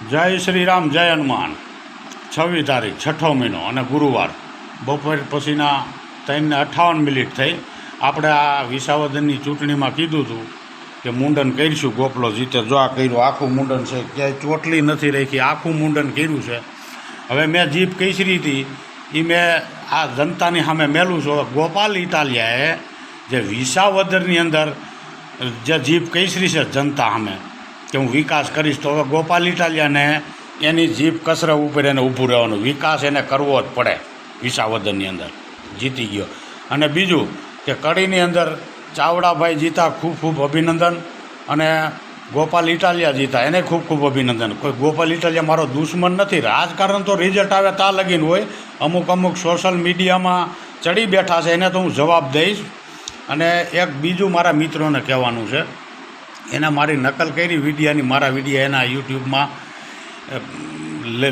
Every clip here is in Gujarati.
જય શ્રી રામ જય હનુમાન. છવ્વીસ તારીખ, છઠ્ઠો મહિનો અને ગુરુવાર. બપોર પછીના ત્રણને અઠ્ઠાવન મિનિટ થઈ. આપણે આ વિસાવદનની ચૂંટણીમાં કીધું હતું કે મુંડન કરીશું, ગોપલો જીતે. જો આ કર્યું, આખું મુંડન છે. ક્યાંય ચોટલી નથી રાખી, આખું મુંડન કર્યું છે. હવે મેં જીભ કઈસરી હતી. એ મેં આ જનતાની સામે મેલું છું. ગોપાલ ઇટાલિયાએ જે વિસાવદરની અંદર જે જીપ કઈસરી છે જનતા સામે કે હું વિકાસ કરીશ તો હવે ગોપાલ ઇટાલિયાને એની જીભ કસરે ઉપર એને ઊભું રહેવાનું. વિકાસ એને કરવો જ પડે વિસાવદનની અંદર. જીતી ગયો. અને બીજું કે કડીની અંદર ચાવડાભાઈ જીતા ખૂબ ખૂબ અભિનંદન અને ગોપાલ ઇટાલિયા જીતા. એને ખૂબ ખૂબ અભિનંદન. કોઈ ગોપાલ ઇટાલિયા મારો દુશ્મન નથી. રાજકારણ તો રિઝલ્ટ આવે તા લગીન હોય. અમુક અમુક સોશિયલ મીડિયામાં ચડી બેઠા છે. એને તો હું જવાબ દઈશ. અને એક બીજું મારા મિત્રોને કહેવાનું છે. એને મારી નકલ કરી વિડીયાની, મારા વિડીયા એના યુટ્યુબમાં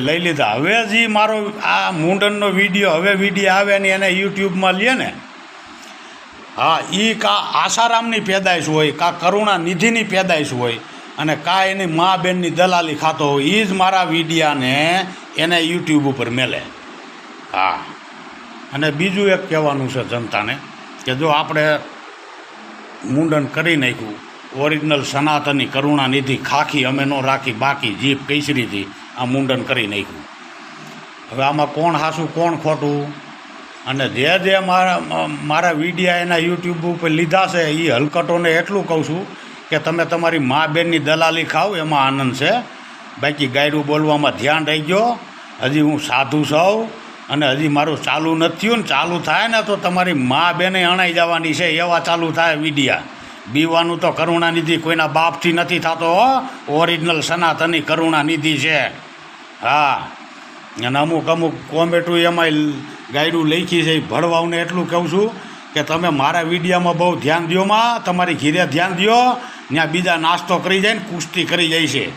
લઈ લીધા. હવે જે મારો આ મુંડનનો વીડિયો, હવે વીડિયો આવે ને એને યુટ્યુબમાં લે ને, હા એ કા આસારામની પેદાઈશ હોય, કા કરુણા નિધિની પેદાઈશ હોય, અને કા એની મા બેનની દલાલી ખાતો હોય એ જ મારા વિડીયાને એને યુટ્યુબ ઉપર મેલે. હા. અને બીજું એક કહેવાનું છે જનતાને, કે જો આપણે મુંડન કરી નાખ્યું ઓરિજિનલ સનાતની કરુણાનિધિ ખાખી અમે ન રાખી, બાકી જીભ કૈસરીથી આ મુંડન કરી નાખ્યું. હવે આમાં કોણ હાસું, કોણ ખોટું? અને જે જે મારા મારા વિડીયા એના યુટ્યુબ ઉપર લીધા છે એ હલકટોને એટલું કહું છું કે તમે તમારી મા બેનની દલાલી ખાઓ એમાં આનંદ છે. બાકી ગાયરું બોલવામાં ધ્યાન રહી ગયો હજી હું સાધુ છું અને હજી મારું ચાલુ નથી થયું ને ચાલુ થાય ને તો તમારી મા બેને અણાઈ જવાની છે, એવા ચાલુ થાય વિડીયા. બીવાનું તો કરુણાનિધિ કોઈના બાપથી નથી થતો ઓરિજિનલ સનાતની કરુણાનિધિ છે. હા. અને અમુક અમુક કોમેટું એમાં ગાયડું લખી છે, એ ભણવાઓને એટલું કહું છું કે તમે મારા વિડીયામાં બહુ ધ્યાન દો માં, તમારી ઘીરે ધ્યાન દ્યો ત્યાં બીજા નાસ્તો કરી જાય ને કુસ્તી કરી જાય છે.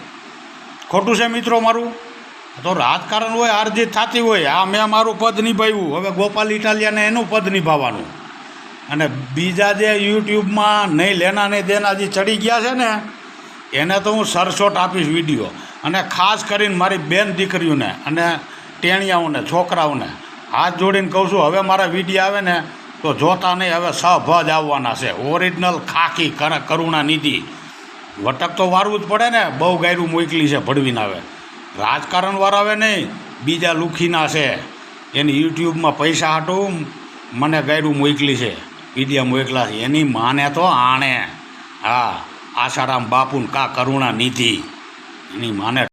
ખોટું છે મિત્રો મારું? તો રાજકારણ હોય હાર થતી હોય, આ મેં મારું પદ નિભાવ્યું. હવે ગોપાલ ઇટાલિયાને એનું પદ નિભાવવાનું. અને બીજા જે યુટ્યુબમાં નહીં લેના નહીં દેના જે ચડી ગયા છે ને, એને તો હું સરસોટ આપીશ વીડિયો. અને ખાસ કરીને મારી બેન દીકરીઓને અને ટેણિયાઓને, છોકરાઓને હાથ જોડીને કહું છું, હવે મારા વીડિયો આવે ને, તો જોતા નહીં, હવે સભજ આવવાના છે. ઓરિજિનલ ખાખી કર, કરુણા નિધિ. વટક તો વારવું જ પડે ને, બહુ ગાયરું મોકલી છે ભડવીને આવે રાજકારણ વારાવે નહીં, બીજા લુખીના છે. એની યુટ્યુબમાં પૈસા હાટું મને ગાયરું મોકલી છે. વિડીયા મોકલા છે. એની માને તો આણે. હા, આશારામ બાપુને કા કરુણા નિધિ? એની માને